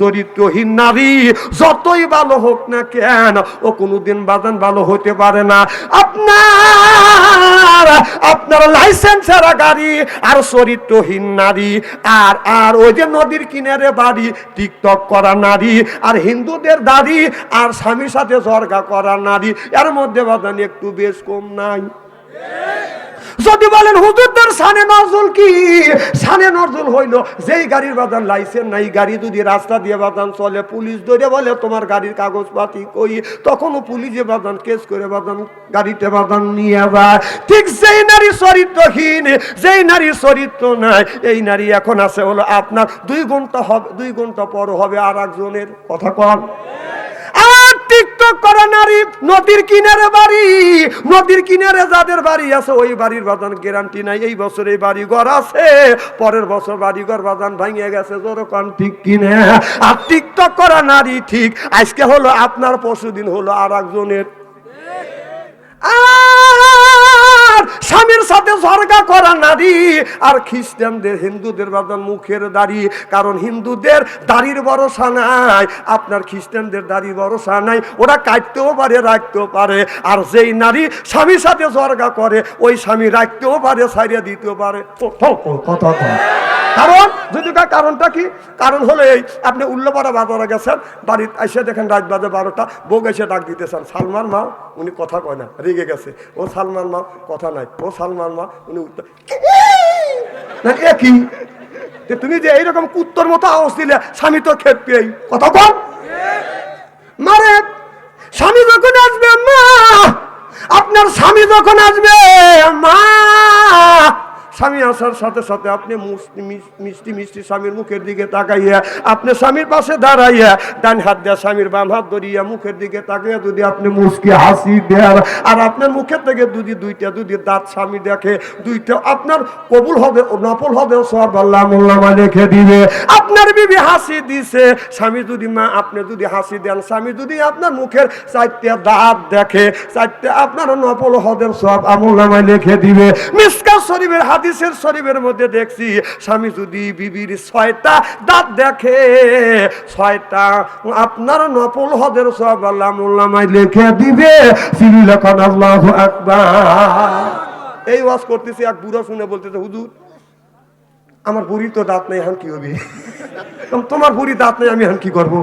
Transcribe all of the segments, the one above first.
চরিত্রহীন নারী, যতই ভালো হোক না কেন, ও কোনোদিন বাদান ভালো হতে পারে না। আপনার আপনার লাইসেন্স ছাড়া গাড়ি আর চরিত্রহীন নারী, আর আর ওই যে নদীর কিনারে বাড়ি, টিকটক করা নারী, আর হিন্দুদের দাড়ি, আর স্বামীর সাথে জর্গা করা নারী, এর মধ্যে বাদান একটু বেশ কম নাই। যদি বলেন, হুজুরদের সানে নজরুল কি? সানে নজরুল হইল, যেই গাড়ির বাদান লাইসেন্স নাই, গাড়ি যদি রাস্তা দিয়ে বাদান চলে, পুলিশ ধরে বলে তোমার গাড়ির কাগজপাতি কই? তখনও পুলিশে বাদান কেস করে বাদান গাড়িতে বাদান নিয়ে যায়। ঠিক যেই নারী চরিত্রহীন, যেই নারী চরিত্র নাই, এই নারী এখন আছে হলো আপনার, দুই ঘণ্টা হবে, দুই ঘণ্টা পর হবে আর একজনের কথা কন। আর টিকটক নদীর কিনারে বাড়ি, নদীর কিনারে যাদের বাড়ি আছে, ওই বাড়ির বাদান গ্যারান্টি নাই। এই বছর এই বাড়ি ঘর আছে, পরের বছর বাড়ি ঘর বাদান ভাঙিয়ে গেছে জোরকান ঠিক কিনে? আর টিকটক করা নারী ঠিক। আজকে হলো আপনার, পরশুদিন হলো আর একজনের আর স্বামীর সাথে ঝরগা করা নারী আর খ্রিস্টানদের, হিন্দুদের বাদান মুখের দাড়ি। কারণ হিন্দুদের দাড়ির ভরসা নাই, আপনার খ্রিস্টানদের দাড়ি ভরসা নাই, ওরা কাটতেও পারে, রাখতেও পারে। আর যেই নারী স্বামীর সাথে ঝরগা করে, ওই স্বামী রাখতেও পারে সারিয়া দিতেও পারে। কথা কারণ, যদি কারণটা কি? কারণ হলো এই, আপনি উল্লপাড়া বাজারে গেছেন বাড়িতে এসে দেখেন রাত বাজে বারোটা, বউ এসে ডাক দিতেছেন, সালমান মা, উনি কথা কয় না, রেগে গেছে, ও সালমান মা, কথা নাই। ও সালমান মা, উনি কি? তুমি যে এইরকম কুত্তর মতো আওয়াজ দিলে, স্বামী তো খেপেই কথা কম? মারে, স্বামী যখন আসবে, মা, আপনার স্বামী যখন আসবে, মা স্বামী আসার সাথে সাথে আপনি মিষ্টি মিষ্টি স্বামীর মুখের দিকে তাকাইয়া আপনি স্বামীর পাশে দাঁড়াইয়া ডান হাত দিয়ে স্বামীর বাম হাত ধরিয়া মুখের দিকে তাকাইয়া যদি আপনি মুসকি হাসি দেন, আর আপনার মুখের থেকে যদি দুইটা যদি দাঁত স্বামী দেখে, দুইটা আপনার কবুল হবে ও নফল হবে সব আল্লাহ মোল্লামা লিখে দিবে। আপনার বিবি হাসি দিছে, স্বামী যদি মা আপনি যদি হাসি দেন, স্বামী যদি আপনার মুখের চারটে দাঁত দেখে, চারটে আপনার নফল হদের সব আমল লিখে দিবে। মিসকা শরীফের হাদিসের শরীফের মধ্যে দেখছি, স্বামী যদি বিবির ছয়টা দাঁত দেখে, ছয়টা আপনার নফল হদের সব আল্লাহ লিখে দিবে এই ওয়াজ করতেছি, এক বুড়ো শুনে বলতেছে, হুজুর, আমার বুড়ির তো দাঁত নেই, এখন কি হবে? তোমার বুড়ি দাঁত নেই, আমি এখন কি করব?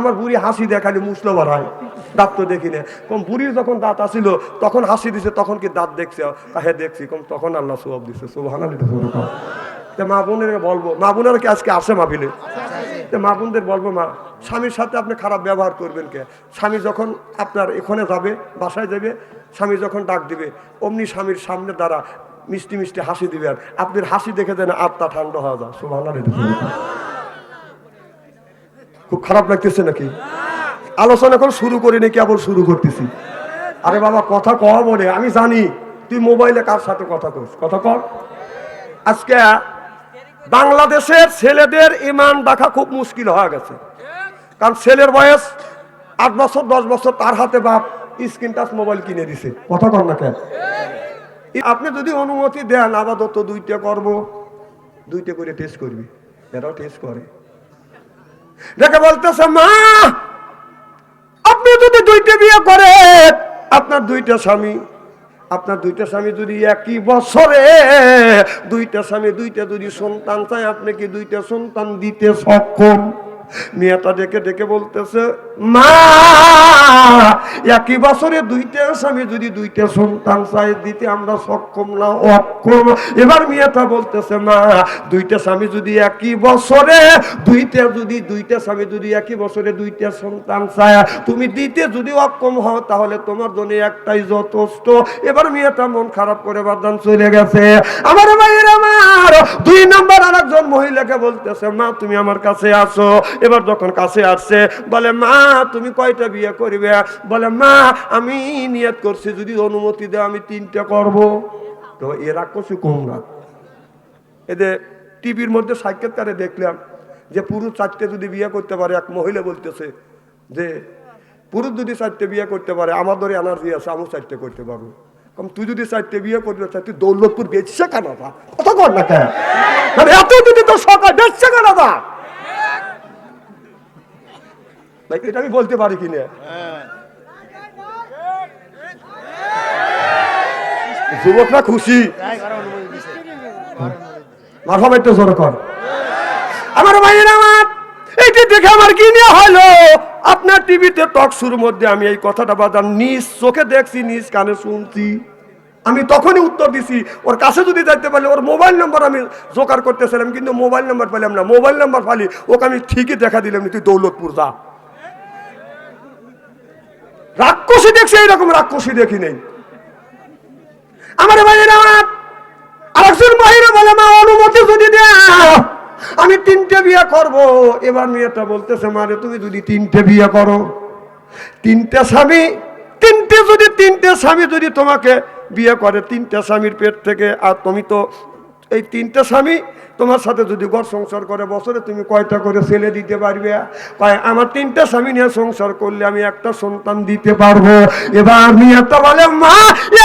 আমার বুড়ি হাসি দেখালি মুসলো বাড়ায় দাঁত তো দেখি না। কম বুড়ির যখন দাঁত আসিল, তখন হাসি দিছে, তখন কি দাঁত দেখছে? হ্যাঁ দেখছি, কম তখন আল্লাহ সোয়াব দিছে সোহান মা বোনের বলব, মা বোনেরা কি আজকে আসে মাহফিলে? মা বোনদের বলব, মা, স্বামীর সাথে আপনি খারাপ ব্যবহার করবেন কে? স্বামী যখন আপনার এখানে যাবে, বাসায় যাবে, স্বামী যখন ডাক দিবে, অমনি স্বামীর সামনে দ্বারা মিষ্টি মিষ্টি হাসি দিবেন। আপনার হাসি দেখে যেন আত্মা ঠান্ডা হওয়া যায় সুবাহ খুব খারাপ লাগতেছে নাকি? আলোচনা করে শুরু করিনি, কেবল শুরু করতেছি। আরে বাবা, কথা কওয়া বলে আমি জানি, তুই মোবাইলে কার সাথে কথা কস? কথা কর আজকে বাংলাদেশের ছেলেদের ইমান দেখা খুব মুশকিল হয়ে গেছে। কারণ ছেলের বয়স আট বছর, দশ বছর, তার হাতে বাপ স্ক্রিন টাচ মোবাইল কিনে দিছে। কথা কর না কেন? আপনি যদি অনুমতি দেন, আপাতত দুইটা করব। দুইটা করে টেস্ট করবি। এরাও টেস্ট করে। দেখে বলতেছে, মা, আপনি যদি দুইটা বিয়ে করে আপনার দুইটা স্বামী, আপনার দুইটা স্বামী যদি একই বছরে, দুইটা স্বামী, দুইটা যদি সন্তান চায়, আপনি কি দুইটা সন্তান দিতে সক্ষম? মেয়েটা ডেকে ডেকে বলতেছে, মা, একই বছরে দুইটা যদি দুইটা সন্তান চাই দিতে আমরা সক্ষম না, অক্ষম। এবার মেয়েটা বলতেছে, মা, দুইটা স্বামী যদি একই বছরে, দুইটা যদি, দুইটা স্বামী যদি একই বছরে দুইটা সন্তান চায়, তুমি দিতে যদি অক্ষম হও, তাহলে তোমার জন্য একটাই যথেষ্ট। এবার মেয়েটা মন খারাপ করে বাদান চলে গেছে। আমার ভাইয়ের আমার, দুই নম্বর মহিলাকে বলতেছে, মা, তুমি আমার কাছে আসো। এবার যখন কাছে আসছে, বলে, মা, তুমি কয়টা বিয়ে করবে? বলে, মা, আমি নিয়ত করছি, যদি অনুমতি দেও, আমি তিনটা করব। তো এরা কিছু কম না এদের টিভির মধ্যে সাক্ষাৎকারে দেখলাম যে পুরুষ চারটে যদি বিয়ে করতে পারে, এক মহিলা বলতেছে যে, পুরুষ যদি চারটে বিয়ে করতে পারে, আমার ধরে এনার্জি আছে, আমিও চারটে করতে পারব। কম তুই যদি চারটে বিয়ে করতে চাই তুই দৌলতপুর বেচছে কেন বা কথা কর না কেন? মানে এত যদি তোর সকাল বেচছে কেন বা এটা আমি বলতে পারি কিনা? যুবকরা খুশি। মাথা বাইতে জোর কর। আমার ভাইয়ের আমার এইটি দেখে আমার কি নিয়ে হলো আপনার টিভিতে টক শুরুর মধ্যে আমি এই কথাটা বাদাম নিজ চোখে দেখছি, নিজ কানে শুনছি। আমি তখনই উত্তর দিছি, ওর কাছে যদি যাইতে পারলে ওর মোবাইল নাম্বার আমি জোগাড় করতেছিলাম, কিন্তু মোবাইল নাম্বার পেলাম না। মোবাইল নাম্বার পালি, ওকে আমি ঠিকই দেখা দিলাম, তুই দৌলতপুর যা। রাক্ষসী দেখছি, এইরকম রাক্ষসী দেখি নেই। আমার ভাইয়ের আরেকজন বাহিরে বলে, মা, অনুমতি যদি দেও আমি তিনটে বিয়ে করব। এবার মেয়েটা বলতেছে, মারে, তুমি যদি তিনটে বিয়ে করো, তিনটে স্বামী, তিনটে যদি, তিনটে স্বামী যদি তোমাকে বিয়ে করে, তিনটে স্বামীর পেট থেকে, আর তুমি তো এই তিনটে স্বামী তোমার সাথে যদি ঘর সংসার করে, বছরে তুমি কয়টা করে ছেলে দিতে পারবে? কয়, আমার তিনটে স্বামী নিয়ে সংসার করলে আমি একটা সন্তান দিতে পারব। এবার মেয়েটা বলে, মা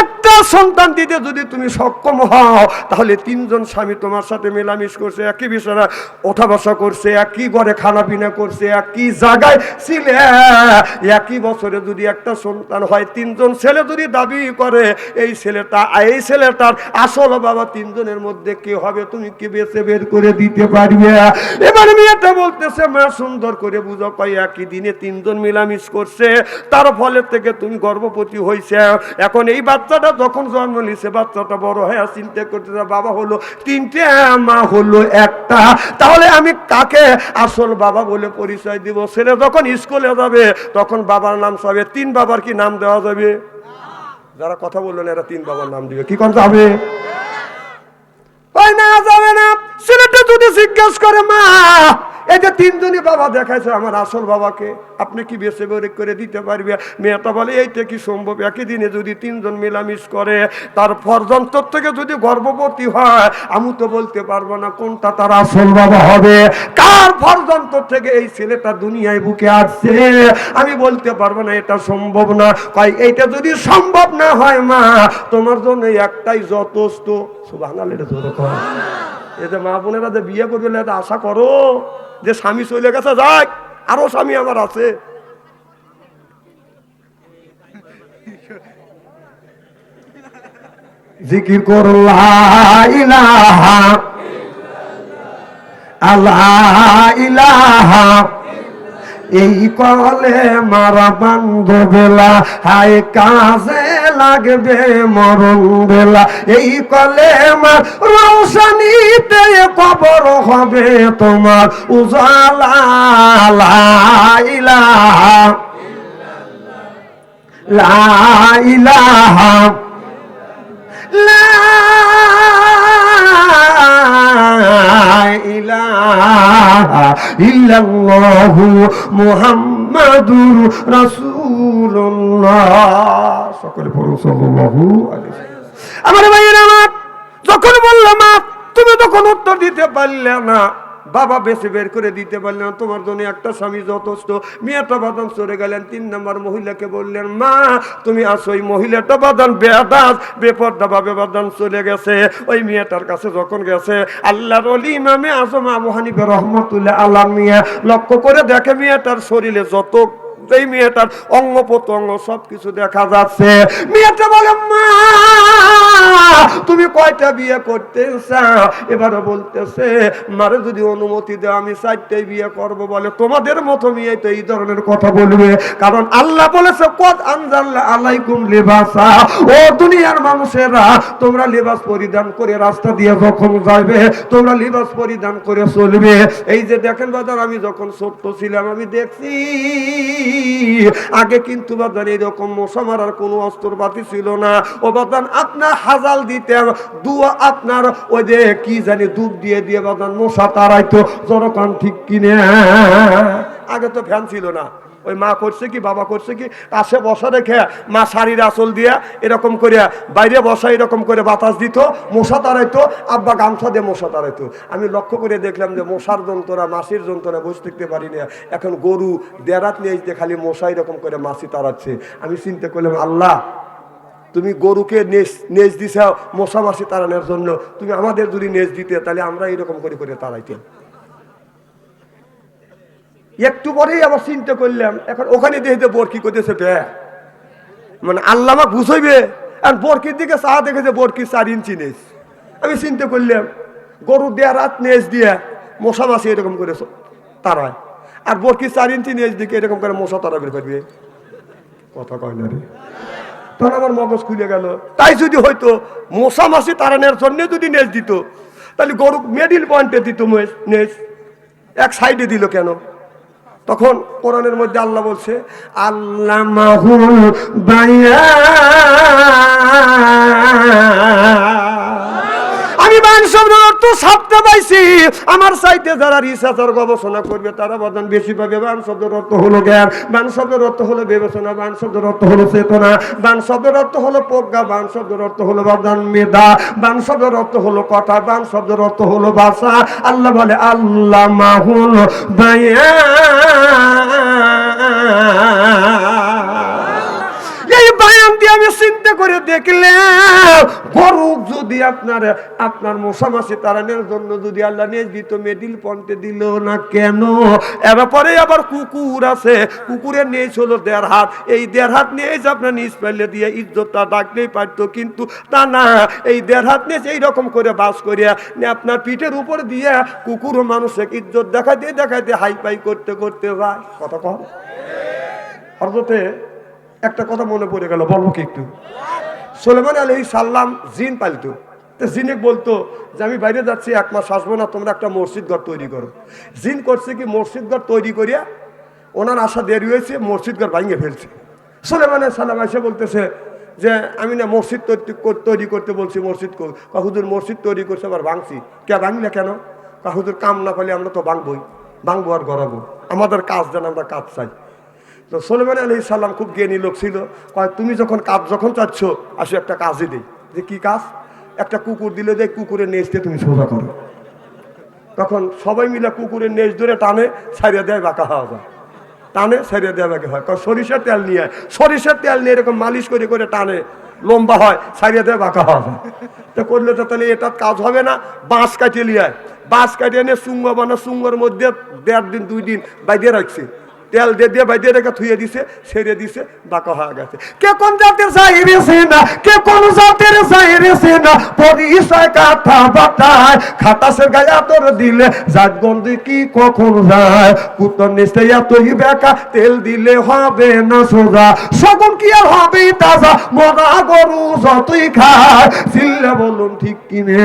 একটা সন্তান দিতে যদি তুমি সক্ষম হও, তাহলে তিনজন স্বামী তোমার সাথে মেলামিশ করছে, একই বিছানা ওঠা বসা করছে, একই ঘরে খানা পিনা করছে, একই জায়গায় ছিলে। একই বছরে যদি একটা সন্তান হয়, তিনজন ছেলে যদি দাবি করে, এই ছেলেটা, এই ছেলেটার আসল বাবা তিনজনের মধ্যে কে হবে, তুমি কি বেছে বের করে দিতে পারবে? এবার মেয়েটা বলতেছে, মা, সুন্দর করে বুঝো, কয় একই দিনে তিনজন মিলামিশ করছে, তার ফলের থেকে তুমি গর্ভবতী হয়েছে এখন এই বাচ্চাটা যখন জন্ম নিছে বাচ্চাটা বড় হয়ে চিন্তা করতেছে বাবা হলো, তিনটে মা হলো একটা। তাহলে আমি কাকে আসল বাবা বলে পরিচয় দিব? ছেলে যখন স্কুলে যাবে, তখন বাবার নাম সবে। তিন বাবার কি নাম দেওয়া যাবে? যারা কথা বললেন এরা তিন বাবার নাম দিবে। কি কোন যাবে? ওই না, যাবে না। ছেলেটা যদি জিজ্ঞেস করে, মা, এই যে তিনজনই বাবা দেখাইছে আমার আসল বাবাকে। আপনি কি বেছে বেরে করে দিতে পারবে? মেয়েটা বলে এইটা কি সম্ভব? একই দিনে যদি তিনজন মেলামিশ করে, তার ফরজন্তর থেকে যদি গর্ভবতী হয়, আমি তো বলতে পারব না কোনটা তার আসল বাবা হবে। কার ফরজন্তর থেকে এই ছেলেটা দুনিয়ায় বুকে আসছে? আমি বলতে পারব না এটা সম্ভব না। কয়, এইটা যদি সম্ভব না হয় মা, তোমার জন্য একটাই যথেষ্ট। এটা জোরে কর যে মা বোনেরা যে বিয়ে করবে আশা করো যে স্বামী চলে গেছে, যাক। আরও স্বামী আমার আছে। জিকির করল্লাহ আল্লাহ ইলাহা এই কলে মারা বান্ধবেলা হাই কাজে লাগবে মরণ বেলা। এই কলে মার রৌশনীতে কবর হবে তোমার, উজালা লা ইলাহা লা ইলাহা ইল্লাল্লাহু মুহাম্মাদুর রাসূলুল্লাহ সকলে পড়ুন সাল্লাল্লাহু আলাইহি। আমার ভাইয়ের যখন বললাম তুমি তখন উত্তর দিতে পারলে না বাবা বেশি বের করে দিতে পারলেন তোমার জন্য একটা স্বামী যথেষ্ট। মেয়েটা বাদান সরে গেলেন। তিন নম্বর মহিলাকে বললেন, মা, তুমি আসো। ওই মহিলাটা বাদান বেদাস বেপর্দা ভাবে বাদান চলে গেছে। ওই মেয়েটার কাছে যখন গেছে, আল্লাহর অলি ইমামে আজম আবু মহানিবে রহমতুল্লাহ আল্লাহ মিয়া লক্ষ্য করে দেখে মেয়েটার শরীরে যত এই মেয়েটার অঙ্গ প্রত্যঙ্গ সবকিছু দেখা যাচ্ছে। মেয়েটা বলে, মা, তুমি কয়টা বিয়ে করতে এবারে বলতেছে, মারে যদি অনুমতি দেও, আমি চারটাই বিয়ে করব বলে। তোমাদের মতো মেয়ে তো এই ধরনের কথা বলবে। কারণ আল্লাহ বলেছে, কদ আনজাল্লাহ আলাইকুম লিবাসা। ও দুনিয়ার মানুষেরা, তোমরা লিবাস পরিধান করে রাস্তা দিয়ে যখন যাবে তোমরা লিবাস পরিধান করে চলবে। এই যে দেখেন বাজার, আমি যখন ছোট্ট ছিলাম, আমি দেখছি আগে কিন্তু বাজার এরকম মশা মারার কোনো অস্ত্রপাতি ছিল না। ও বাদান, আপনার হাজাল দিতেন দু আপনার ওই যে কি জানি দুধ দিয়ে দিয়ে বাদান মশা তারাইতো জনকান ঠিক কিনে। আগে তো ফ্যান ছিল না। ওই মা করছে কি, বাবা করছে কি? পাশে বসা রেখে মা শাড়ির আসল দিয়া এরকম করিয়া বাইরে বসা এরকম করে বাতাস দিত, মশা তাড়াইতো, আব্বা গামছা দিয়ে মশা তাড়াইতো। আমি লক্ষ্য করে দেখলাম যে মশার যন্ত্রণা, মাসির যন্ত্রণা বসে থাকতে পারি না। এখন গরু দেরাত নিয়ে এসে খালি মশা এরকম করে মাসি তাড়াচ্ছে। আমি চিন্তা করলাম, আল্লাহ, তুমি গরুকে নেজ নেজ দিছাও, মশা মাসি তাড়ানোর জন্য। তুমি আমাদের যদি নেজ দিতে, তাহলে আমরা এরকম করে করে তাড়াইতাম। একটু পরেই আবার চিন্তা করলাম, এখন ওখানে দেখতে বরকি করতেছে বে। মানে আল্লাহ আমাকে বুঝাইবে আর বরকির দিকে চা দেখেছে বরকি চার ইঞ্চি নেস আমি চিন্তা করলাম, গরু দেয়া রাত নেজ দিয়া মশা মাছি এরকম করে তারায়। আর বরকি চার ইঞ্চি নেজ দিকে এরকম করে মশা তারা বের করবে। কথা কয় না রে। তখন আমার মগজ খুলে গেল। তাই যদি হয়তো মশা মাছি তাড়ানোর জন্য যদি নেজ দিত, তাহলে গরু মিডিল পয়েন্টে দিত নেজ। এক সাইডে দিল কেন? তখন কোরআনের মধ্যে আল্লাহ বলছে আল্লাহ আমি বান শব্দের অর্থ ছাপতে পাইছি। আমার সাইতে যারা রিসার্চার গবেষণা করবে, তারা বদান বেশি পাবে বান শব্দের অর্থ হলো জ্ঞান, বান শব্দের অর্থ হলো বিবেচনা, বান শব্দের অর্থ হলো চেতনা, বান শব্দের অর্থ হলো প্রজ্ঞা, বান শব্দের অর্থ হলো বাদান, মেধা, বান শব্দের অর্থ হলো কথা, বান শব্দের অর্থ হলো ভাষা। আল্লাহ বলে, আল্লাহ মাহুল এই দিয়ে আমি চিন্তা করে দেখলাম গরু যদি আপনার আপনার মশামাসি তারানের জন্য যদি আল্লাহ নিয়ে দিত মেডিল পন্টে দিল না কেন? এরপরে আবার কুকুর আছে। কুকুরের নিয়ে হলো দেড় হাত। এই দেড় হাত নিয়ে যে আপনার নিজ পেলে দিয়ে ইজ্জতটা ডাকলেই পারতো, কিন্তু তা না। এই দেড় হাত নিয়ে এই রকম করে বাস করিয়া আপনার পিঠের উপর দিয়ে কুকুর মানুষের ইজ্জত দেখাইতে দেখাইতে হাই পাই করতে করতে যায় কথা কম হরজতে একটা কথা মনে পড়ে গেল, বলব কি একটু? সোলেমান আলী সাল্লাম জিন পালিত। তো জিনে বলতো যে, আমি বাইরে যাচ্ছি, এক মাস আসব না, তোমরা একটা মসজিদ ঘর তৈরি করো। জিন করছে কি, মসজিদ ঘর তৈরি করিয়া ওনার আশা দেরি হয়েছে, মসজিদ ঘর ভাঙিয়ে ফেলছে। সোলেমান সাল্লাম এসে বলতেছে যে, আমি না মসজিদ তৈরি কর- তৈরি করতে বলছি, মসজিদ কাহুদুর মসজিদ তৈরি করছে, আবার ভাঙছি। কে ভাঙলে কেন? কাহুদুর কাম না পেলে আমরা তো ভাঙবই। ভাঙবো আর গড়াবো। আমাদের কাজ যেন আমরা কাজ চাই। তো সোলেমান আলী সাল্লাম খুব জ্ঞানী লোক ছিল। কয়, তুমি যখন কাজ যখন চাচ্ছ, আসো একটা কাজই দিই। যে কি কাজ? একটা কুকুর দিলে যে কুকুরের নেচতে তুমি সোজা করো। তখন সবাই মিলে কুকুরের নেচ ধরে টানে ছাড়িয়ে দেয় বাঁকা হওয়া যায়। টানে ছাড়িয়ে দেয় বাঁকা হয় কারণ সরিষার তেল নিয়ে। সরিষার তেল নিয়ে এরকম মালিশ করে করে টানে, লম্বা হয় ছাড়িয়ে দেয় বাঁকা যায়। তো করলে তো তাহলে এটা কাজ হবে না, বাঁশ কাটিয়ে নিয়ে বাঁশ কাটিয়ে নিয়ে সুঙ্গ বানা, সুঙ্গর মধ্যে দেড় দিন, দুই দিন বাইরে রাখছি। তেল দিয়ে দিয়ে বাইরে রেখে থুয়ে দিছে, ছেড়ে দিছে, বাঁকা হয়ে গেছে। কে কোন জাতের চাইরেছে না কে কোন জাতের চাইরেছে না পরিচয় কাঠা বাতায় খাতাসের গায়ে তোর দিলে জাত গন্ধি কি কখন যায়? কুতর নিচে এতই বেকা, তেল দিলে হবে না সোজা। সগুন কি আর হবে তাজা? মরা গরু যতই খায়, চিল্লে বলুন ঠিক কিনে?